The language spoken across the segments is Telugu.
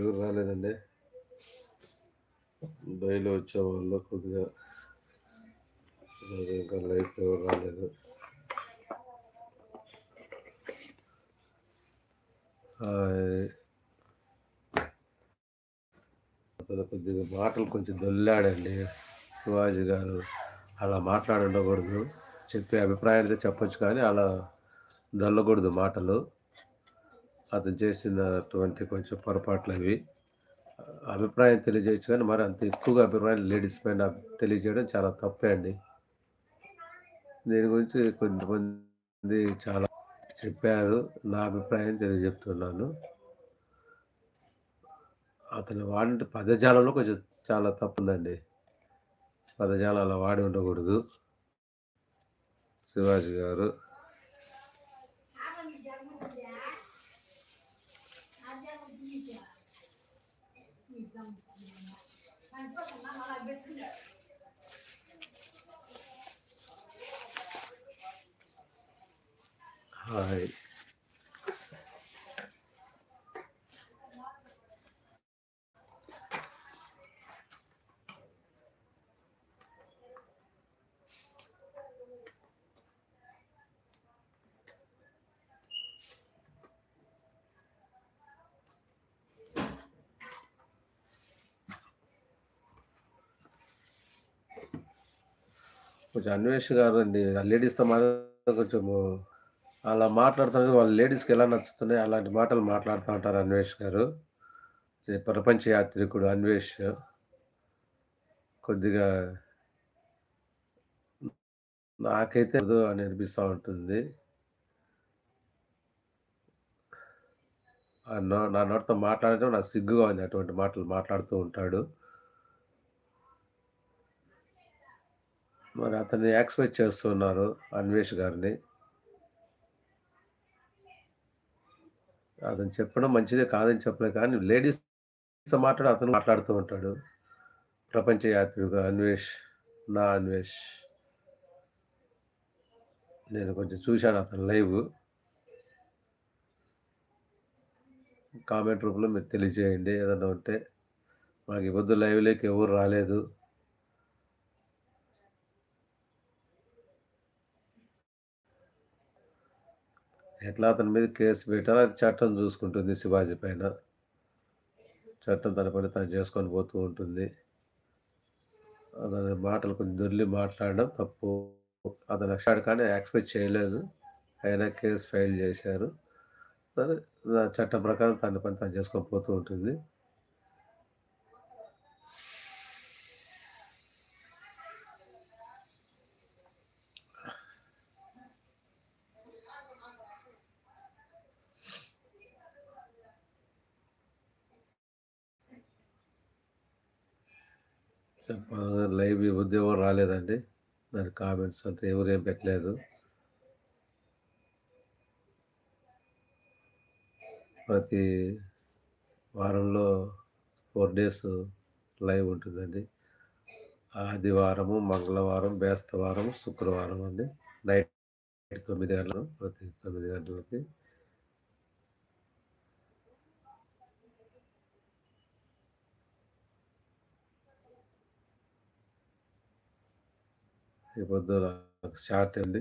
ఎవరు రాలేదండి. బయలు వచ్చే వాళ్ళు కొద్దిగా ఇంకా లైఫ్ ఎవరు రాలేదు. కొద్దిగా మాటలు కొంచెం దొల్లాడండి. శివాజీ గారు అలా మాట్లాడుండకూడదు. చెప్పే అభిప్రాయాలతో చెప్పొచ్చు కానీ అలా దొల్లకూడదు మాటలు. అతను చేసినటువంటి కొంచెం పొరపాట్లు అవి. అభిప్రాయం తెలియజేయచ్చు కానీ మరి అంత ఎక్కువగా అభిప్రాయం లేడీస్ పైన తెలియజేయడం చాలా తప్పే అండి. దీని గురించి కొంతమంది చాలా చెప్పారు. నా అభిప్రాయం తెలియజెప్తున్నాను. అతను వాడిన పదజాలంలో కొంచెం చాలా తప్పుందండి పదజాలం అలా వాడి ఉండకూడదు. శివాజీ గారు హాయ్ కొంచెం అన్వేష్ గారు అండి లేడీస్తో మాత్రం కొంచెము అలా మాట్లాడుతున్నారు వాళ్ళ లేడీస్కి ఎలా నచ్చుతున్నాయి అలాంటి మాటలు మాట్లాడుతూ ఉంటారు అన్వేష్ గారు. ప్రపంచ యాత్రికుడు అన్వేష్. కొద్దిగా నాకైతే అని అనిపిస్తూ ఉంటుంది. ఆ నో నా నోటితో మాట్లాడటం నాకు సిగ్గుగా ఉంది అటువంటి మాటలు మాట్లాడుతూ ఉంటాడు. మరి అతన్ని యాక్స్పెక్ట్ చేస్తున్నారు అన్వేష్ గారిని. అతను చెప్పడం మంచిదే కాదని చెప్పలేదు. కానీ లేడీస్తో మాట్లాడు అతను మాట్లాడుతూ ఉంటాడు. ప్రపంచ యాత్రిగా అన్వేష్ నా అన్వేష్. నేను కొంచెం చూశాను అతను లైవ్. కామెంట్ రూపంలో మీరు తెలియజేయండి. ఏదన్నా ఉంటే మాకు ఈ పొద్దు లైవ్లోకి ఎవరు రాలేదు. ఎట్లా అతని మీద కేసు పెట్టాలో? అది చట్టం చూసుకుంటుంది శివాజీ పైన. చట్టం తన పని తను చేసుకొని పోతూ ఉంటుంది. అతని మాటలు కొంచెం దొర్లి మాట్లాడడం తప్పు. అతను అక్షాడు కానీ ఎక్స్పెక్ట్ చేయలేదు. అయినా కేసు ఫైల్ చేశారు. సరే చట్టం ప్రకారం తన పని తను చేసుకొని పోతూ ఉంటుంది. లైవ్ ఈ రాలేదండి. దాని కామెంట్స్ అంతా ఎవరు ఏం పెట్టలేదు. ప్రతి వారంలో ఫోర్ డేస్ లైవ్ ఉంటుందండి. ఆదివారము మంగళవారం బేస్తవారం శుక్రవారం అండి. నైట్ తొమ్మిది గంటలు ప్రతి తొమ్మిది గంటలకి ఈ పొద్దున నాకు షార్ట్ అండి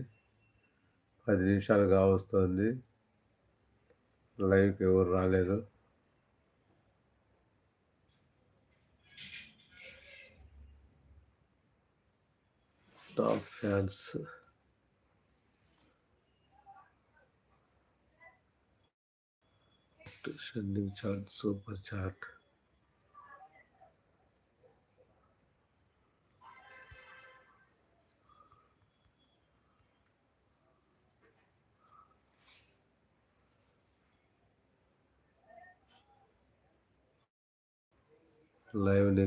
పది నిమిషాలు కావస్తుంది లైవ్కి ఎవరు రాలేదు. Top fans. Sending chat super chat live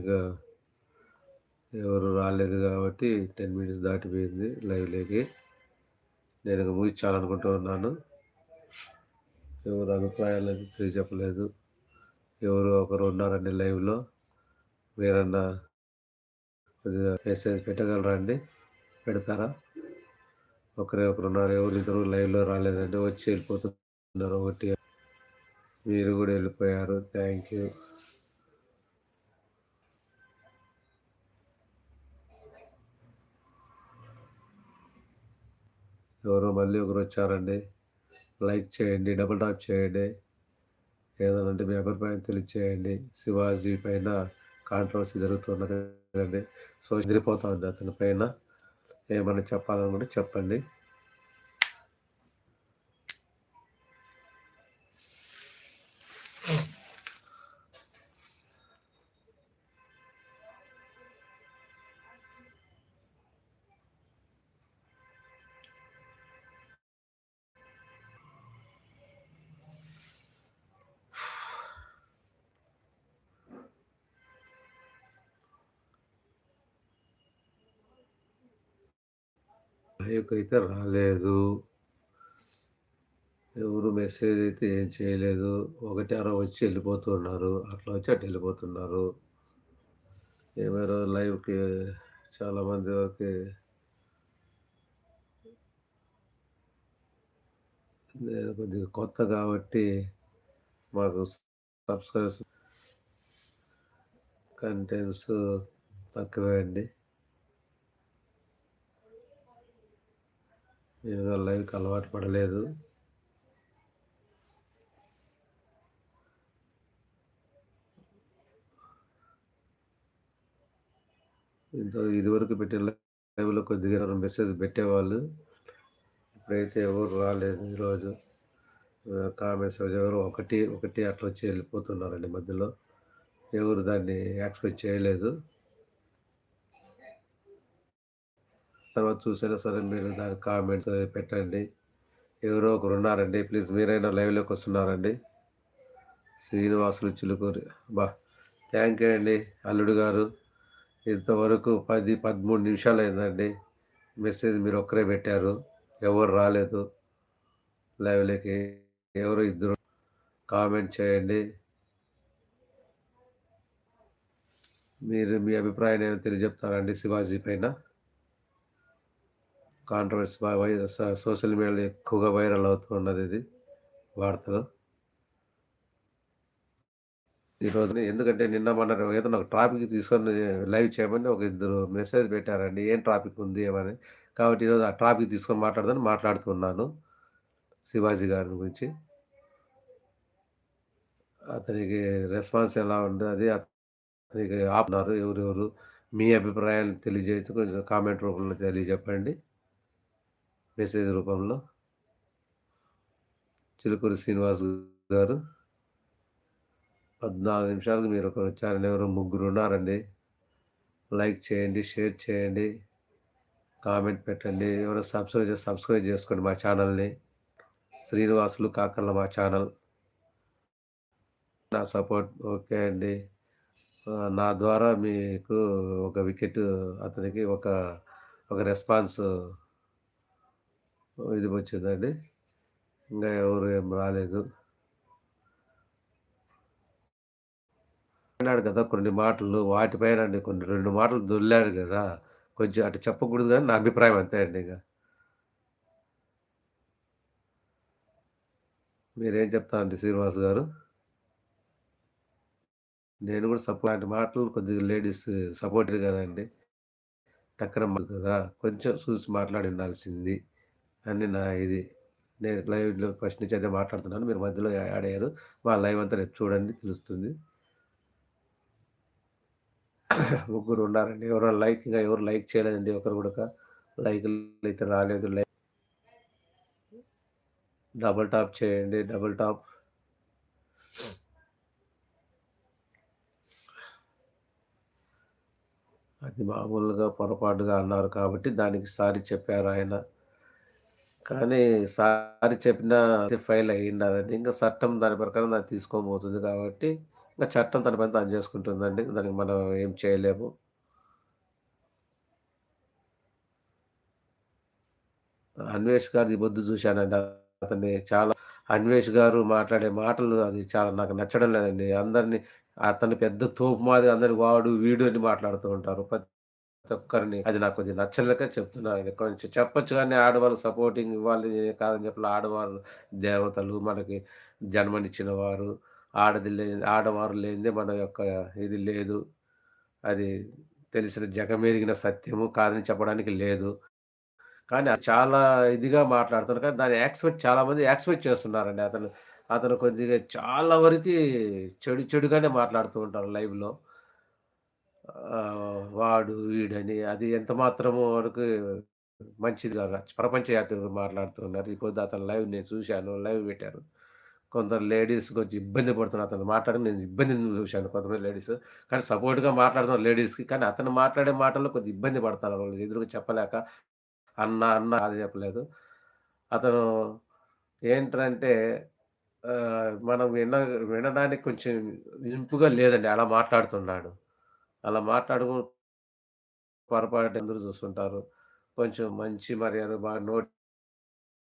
ఎవరు రాలేదు కాబట్టి టెన్ మినిట్స్ దాటిపోయింది లైవ్లోకి నేను ఇక ముగించాలనుకుంటూ ఉన్నాను. ఎవరు అభిప్రాయాలు తెలియజెప్పలేదు ఎవరు ఒకరు ఉన్నారండి లైవ్లో. మీరన్నా కొద్దిగా మెసేజ్ పెట్టగలరా అండి? పెడతారా? ఒకరే ఒకరు ఉన్నారు. ఎవరు ఇద్దరు లైవ్లో రాలేదండి. వచ్చి వెళ్ళిపోతున్నారు ఒకటి. మీరు కూడా వెళ్ళిపోయారు. Thank you. ఎవరో మళ్ళీ ఒకరు వచ్చారండి లైక్ చేయండి డబుల్ టాప్ చేయండి. ఏదైనా అంటే మీ అభిప్రాయం తెలియచేయండి. శివాజీ పైన కాంట్రవర్సీ జరుగుతున్నది అండి సో ఎదిరిపోతా ఉంది అతని పైన. ఏమైనా చెప్పాలనుకుంటే చెప్పండి. లైవ్కి అయితే రాలేదు. ఎవరు మెసేజ్ అయితే ఏం చేయలేదు. ఒకటి అర వచ్చి వెళ్ళిపోతున్నారు. అట్లా వచ్చి అటు వెళ్ళిపోతున్నారు. ఏమైనా లైవ్కి చాలామంది వరకు నేను కొద్దిగా కొత్త కాబట్టి మాకు సబ్స్క్రైబ్స్ కంటెంట్స్ తక్కువే అండి. నేను లైవ్కి అలవాటు పడలేదు. ఇంత ఇదివరకు పెట్టిన లైవ్లో కొద్దిగా మెసేజ్ పెట్టేవాళ్ళు. ఇప్పుడైతే ఎవరు రాలేదు ఈరోజు కామెంట్స్ ఎవరు ఒకటి ఒకటి అట్లా వచ్చి వెళ్ళిపోతున్నారండి మధ్యలో. ఎవరు దాన్ని యాక్సెప్ట్ చేయలేదు. తర్వాత చూసినా సరే మీరు దాని కామెంట్స్ పెట్టండి. ఎవరో ఒకరు ఉన్నారండి. ప్లీజ్ మీరైనా లైవ్లోకి వస్తున్నారండి. శ్రీనివాసులు చిలుకూరి. బా థ్యాంక్ యూ అండి అల్లుడు గారు. ఇంతవరకు పది పదమూడు నిమిషాలు అయిందండి. మెసేజ్ మీరు ఒక్కరే పెట్టారు. ఎవరు రాలేదు. లైవ్లోకి ఎవరు ఇద్దరు కామెంట్ చేయండి. మీరు మీ అభిప్రాయం ఏమో తెలియజెప్తారండి శివాజీ పైన? కాంట్రవర్సీ వై సోషల్ మీడియాలో ఎక్కువగా వైరల్ అవుతూ ఉన్నది ఇది వార్తలు. ఈరోజు ఎందుకంటే నిన్న మన ఏదైనా ఒక ట్రాఫిక్ తీసుకొని లైవ్ చేయమని ఒక ఇద్దరు మెసేజ్ పెట్టారండి. ఏం ట్రాఫిక్ ఉంది? ఏమని. కాబట్టి ఈరోజు ఆ ట్రాఫిక్ తీసుకొని మాట్లాడదని మాట్లాడుతున్నాను శివాజీ గారి గురించి. అతనికి రెస్పాన్స్ ఎలా ఉంది అది అతనికి ఆపున్నారు ఎవరెవరు? మీ అభిప్రాయాన్ని తెలియజేసి కొంచెం కామెంట్ రూపంలో తెలియజెప్పండి. మెసేజ్ రూపంలో. చిలుకూరి శ్రీనివాస్ గారు. పద్నాలుగు నిమిషాలకు మీరు ఒకరు వచ్చారని ఎవరు ముగ్గురు ఉన్నారండి. లైక్ చేయండి షేర్ చేయండి కామెంట్ పెట్టండి. ఎవరు సబ్స్క్రైబ్ చేసి సబ్స్క్రైబ్ చేసుకోండి మా ఛానల్ని. శ్రీనివాసులు కాకర్ల మా ఛానల్. నా సపోర్ట్ ఓకే అండి. నా ద్వారా మీకు ఒక వికెట్ అతనికి ఒక ఒక రెస్పాన్స్ ఇది వచ్చిందండి. ఇంకా ఎవరు ఏం రాలేదు. అన్నాడు కదా కొన్ని మాటలు వాటిపైన అండి కొన్ని రెండు మాటలు దొల్లాడు కదా. కొంచెం అటు చెప్పకూడదు కానీ నా అభిప్రాయం అంతే అండి ఇక. మీరేం చెప్తారండి శ్రీనివాస్ గారు? నేను కూడా సపోర్ట్ మాటలు కొద్దిగా లేడీస్ సపోర్ట్ కదండి. టక్కన కదా. కొంచెం చూసి మాట్లాడి ఉండాల్సింది. అని నా ఇది. నేను లైవ్లో ఫస్ట్ నుంచి అదే మాట్లాడుతున్నాను. మీరు మధ్యలో యాడ్ అయ్యారు. మా లైవ్ అంతా రేపు చూడండి తెలుస్తుంది. ముగ్గురు ఉన్నారండి. ఎవరో లైక్ ఇంకా ఎవరు లైక్ చేయలేదండి. ఒకరు కూడా లైక్ అయితే రాలేదు. లైక్ డబల్ టాప్ చేయండి. Double tap. అది మామూలుగా పొరపాటుగా అన్నారు కాబట్టి దానికి సారి చెప్పారు ఆయన. కానీ సారి చెప్పినా ఫైల్ అయ్యిండదండి. ఇంకా చట్టం దాని ప్రకారం దాన్ని తీసుకోబోతుంది కాబట్టి, ఇంకా చట్టం తన పని తాను చేసుకుంటుందండి. దానికి మనం ఏం చేయలేము. అన్వేష్ గారిది బొద్దు చూశానండి. అతన్ని చాలా అన్వేష్ గారు మాట్లాడే మాటలు అది చాలా నాకు నచ్చడం లేదండి. అందరిని అతని పెద్ద తోపు మాదిరి అందరిని వాడు, వీడు అని మాట్లాడుతూ ఉంటారు. ఒక్కరిని అది నాకు కొద్దిగా నచ్చలేక చెప్తున్నాను కొంచెం చెప్పొచ్చు కానీ ఆడవాళ్ళు సపోర్టింగ్ ఇవ్వాలి కాదని చెప్పి ఆడవాళ్ళు దేవతలు మనకి జన్మనిచ్చిన వారు. ఆడది లే ఆడవారు లేనిదే మన యొక్క ఇది లేదు. అది తెలిసిన జగమెరిగిన సత్యము. కాదని చెప్పడానికి లేదు. కానీ చాలా ఇదిగా మాట్లాడుతున్నారు. కానీ దాన్ని యాక్సెప్ట్ చాలామంది యాక్సెప్ట్ చేస్తున్నారండి. అతను అతను కొద్దిగా చాలా వరకి చెడు చెడుగానే మాట్లాడుతూ ఉంటారు లైవ్‌లో. ఆహ్, వాడు, వీడని అది ఎంత మాత్రము వరకు మంచిది కాదు. ప్రపంచ యాత్రికులు మాట్లాడుతున్నారు. ఈ పొద్దు అతని లైవ్ నేను చూశాను. లైవ్ పెట్టారు. కొందరు లేడీస్ కొంచెం ఇబ్బంది పడుతున్నారు. అతను మాట్లాడి నేను ఇబ్బందిని చూశాను కొంతమంది లేడీస్. కానీ సపోర్ట్‌గా మాట్లాడుతున్నారు లేడీస్‌కి. కానీ అతను మాట్లాడే మాటల్లో కొద్దిగా ఇబ్బంది పడతారు వాళ్ళు ఎదురుగా చెప్పలేక. అన్న, అన్న అది చెప్పలేదు. అతను ఏంటంటే ఆహ్, మనం విన వినడానికి కొంచెం ఇంపుగా లేదండి. అలా మాట్లాడుతున్నాడు. అలా మాట్లాడుకు పొరపాటు అందరూ చూస్తుంటారు. కొంచెం మంచి మర్యాద బాగా నోటి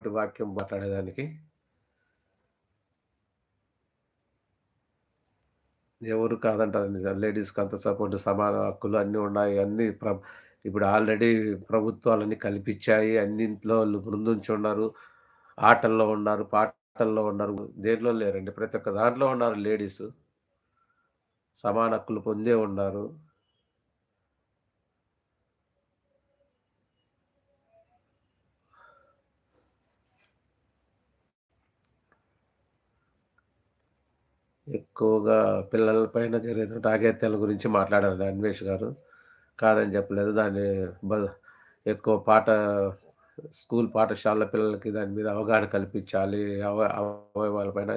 వాక్యం మాట్లాడేదానికి ఎవరు కాదంటారు నిజం. లేడీస్‌కి అంత సపోర్ట్ సమాన హక్కులు అన్నీ ఉన్నాయి. అన్నీ ప్ర ఇప్పుడు ఆల్రెడీ ప్రభుత్వాలన్నీ కల్పించాయి. అన్నింట్లో వాళ్ళు ముందుంచున్నారు. ఆటల్లో ఉన్నారు, పాటల్లో ఉన్నారు. దేంట్లో లేరండి. ప్రతి ఒక్క దాంట్లో ఉన్నారు లేడీసు. సమాన హక్కులు పొందే ఉన్నారు. ఎక్కువగా పిల్లల పైన జరిగేటువంటి అఘాయిత్యాల గురించి మాట్లాడారు అన్వేష్ గారు. కాదని చెప్పలేదు. దాన్ని బ ఎక్కువ పాట స్కూల్ పాఠశాల పిల్లలకి దాని మీద అవగాహన కల్పించాలి. అవ అవయవాల పైన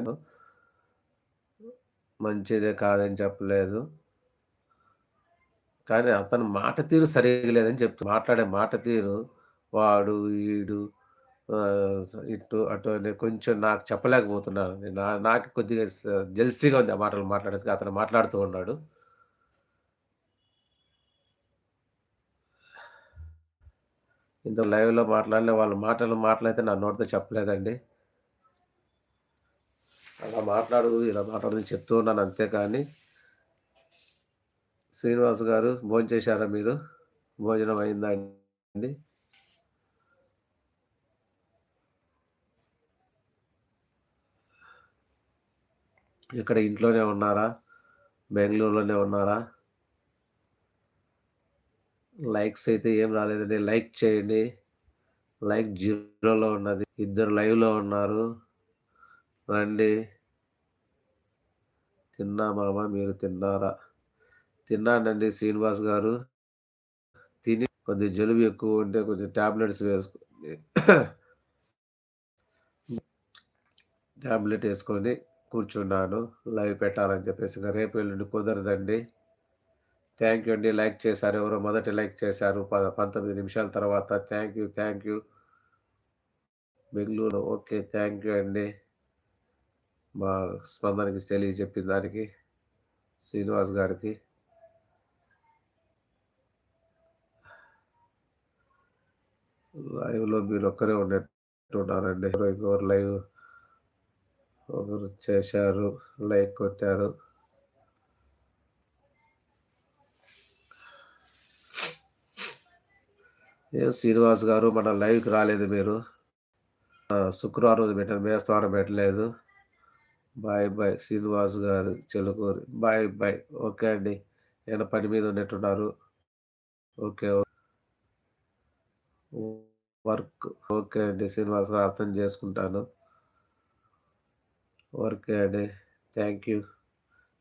మంచిదే కాదని చెప్పలేదు. కానీ అతని మాట తీరు సరిగా లేదని చెప్తూ మాట్లాడే మాట తీరు వాడు, వీడు ఇటు, అటు అని కొంచెం నాకు చెప్పలేకపోతున్నాను నా నాకు కొద్దిగా జెల్సీగా ఉంది ఆ మాటలు మాట్లాడేది అతను మాట్లాడుతూ ఉన్నాడు. ఇంత లైవ్‌లో మాట్లాడిన వాళ్ళ మాటలు మాట్లాడితే నా నోటితో చెప్పలేదండి. అలా మాట్లాడదు ఇలా మాట్లాడదు చెప్తూ ఉన్నాను అంతే కానీ శ్రీనివాస్ గారు భోంచేశారా మీరు? భోజనం అయిందా అండి? ఇక్కడ ఇంట్లోనే ఉన్నారా? బెంగళూరులోనే ఉన్నారా? లైక్స్ అయితే ఏం రాలేదండి. లైక్ చేయండి. లైక్ జీరోలో ఉన్నది. ఇద్దరు లైవ్‌లో ఉన్నారు. రండి. తిన్నా మామ మీరు తిన్నారా? తిన్నానండి శ్రీనివాస్ గారు. తిని కొద్దిగా జలుబు ఎక్కువ ఉంటే కొద్దిగా ట్యాబ్లెట్స్ వేసుకోండి. ట్యాబ్లెట్ వేసుకొని కూర్చున్నాను. లైవ్ పెట్టాలని చెప్పేసి. ఇంకా రేపు, ఎల్లుండి కుదరదండి. థ్యాంక్ యూ అండి. లైక్ చేశారు. ఎవరో మొదటి లైక్ చేశారు. ప 19 నిమిషాల తర్వాత. Thank you. Thank you. Bengaluru okay. Thank you అండి. మా స్పందనకి తెలియజెప్పిన దానికి శ్రీనివాస్ గారికి. లైవ్‌లో మీరు ఒక్కరే ఉన్నట్టున్నారండి. ఇంకొకరు లైవ్ ఒకరు చేశారు. లైక్ కొట్టారు. ఏం శ్రీనివాస్ గారు మన లైవ్‌కి రాలేదు మీరు. శుక్రవారం రోజు పెట్టాను. బేస్తవారం పెట్టలేదు. బాయ్ బాయ్ శ్రీనివాస్ గారు చెలుకూరి బాయ్ బాయ్. ఓకే అండి. ఏమైనా పని మీద ఉన్నట్టున్నారు. ఓకే. వర్క్. ఓకే అండి. శ్రీనివాస్ గారు అర్థం చేసుకుంటాను. ఓకే అండి. Thank you.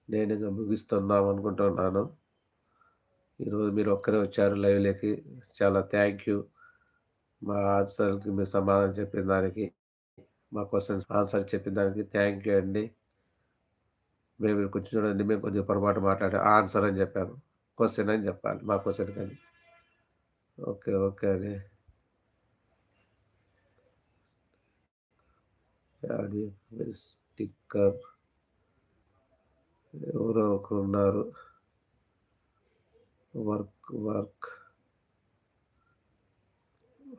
నేను ఇంకా ముగిస్తున్నాం అనుకుంటున్నాను. ఈరోజు మీరు ఒక్కరే వచ్చారు లైవ్‌లోకి. చాలా థ్యాంక్ యూ. మా ఆన్సర్‌కి మీరు సమాధానం చెప్పిన దానికి, మా క్వెషన్స్ ఆన్సర్ చెప్పిన దానికి థ్యాంక్ యూ అండి. మేము కొంచెం చూడండి మేము కొద్దిగా పొరపాటు మాట్లాడే ఆన్సర్ అని చెప్పాను. క్వశ్చన్ అని చెప్పాలి. మా క్వెషన్‌కని. ఓకే. ఓకే అండి. స్టిక్కర్. ఎవరో ఒకరున్నారు. Work, work.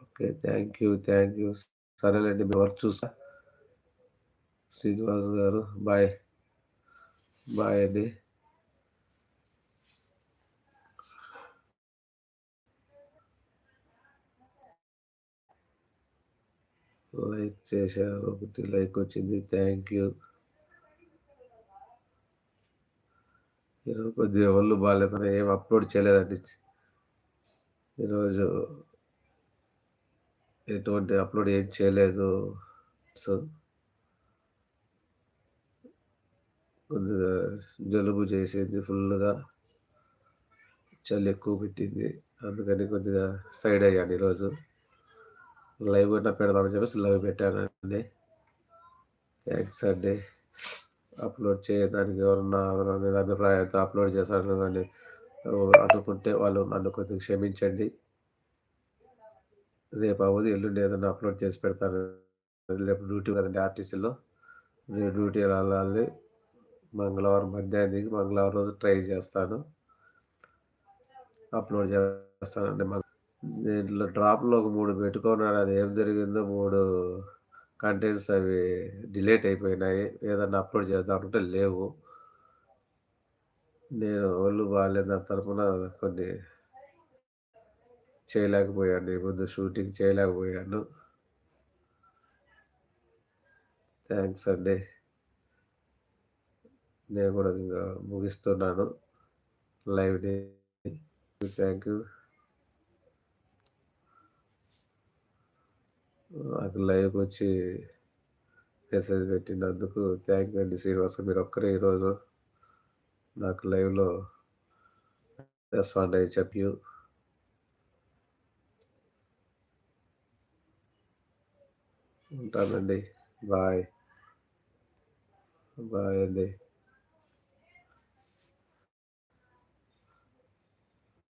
Okay. Thank you. Thank you. సరేలేండి మీ వర్క్ చూసా శ్రీనివాస్ గారు బాయ్. బాయ్ అండి. లైక్ చేశారు ఒకటి లైక్ వచ్చింది థ్యాంక్ యూ. ఈరోజు కొద్దిగా ఒళ్ళు బాగాలేదు ఏం అప్లోడ్ చేయలేదండి. ఈరోజు ఎటువంటి అప్లోడ్ ఏం చేయలేదు. సో కొద్దిగా జలుబు చేసింది ఫుల్గా. చలి ఎక్కువ పెట్టింది. అందుకని కొద్దిగా సైడ్ అయ్యాను ఈరోజు. లైవ్ అయినా పెడదామని చెప్పేసి లైవ్ పెట్టానండి. థ్యాంక్స్ అండి. అప్లోడ్ చేయడానికి ఎవరన్నా ఎవరైనా అభిప్రాయంతో అప్లోడ్ చేశాను కానీ అనుకుంటే వాళ్ళు నన్ను కొద్దిగా క్షమించండి. రేపు అవ్వదు ఎల్లుండి ఏదైనా అప్లోడ్ చేసి పెడతాను. రేపు డ్యూటీ కదండి ఆర్టీసీలో. నేను డ్యూటీ వెళ్ళాలి? మంగళవారం మధ్యాహ్నం దిగి మంగళవారం రోజు ట్రై చేస్తాను. అప్లోడ్ చేస్తానండి దీంట్లో డ్రాప్లో ఒక మూడు పెట్టుకున్నాను. అది ఏం జరిగిందో మూడు కంటెంట్స్ అవి డిలేట్ అయిపోయినాయి. ఏదన్నా అప్లోడ్ చేద్దామంటే లేవు. నేను ఒళ్ళు బాగాలేదు దాని తరఫున కొన్ని చేయలేకపోయాను ముందు షూటింగ్ చేయలేకపోయాను. థ్యాంక్స్ అండి. నేను కూడా ఇంకా ముగిస్తున్నాను లైవ్ని. Thank you. నాకు లైవ్కి వచ్చి మెసేజ్ పెట్టినందుకు థ్యాంక్ యూ అండి శ్రీనివాస. మీరు ఒక్కరే ఈరోజు నాకు లైవ్లో రెస్పాండ్ అయ్యి చెప్పు. ఉంటానండి బాయ్ బాయ్ అండి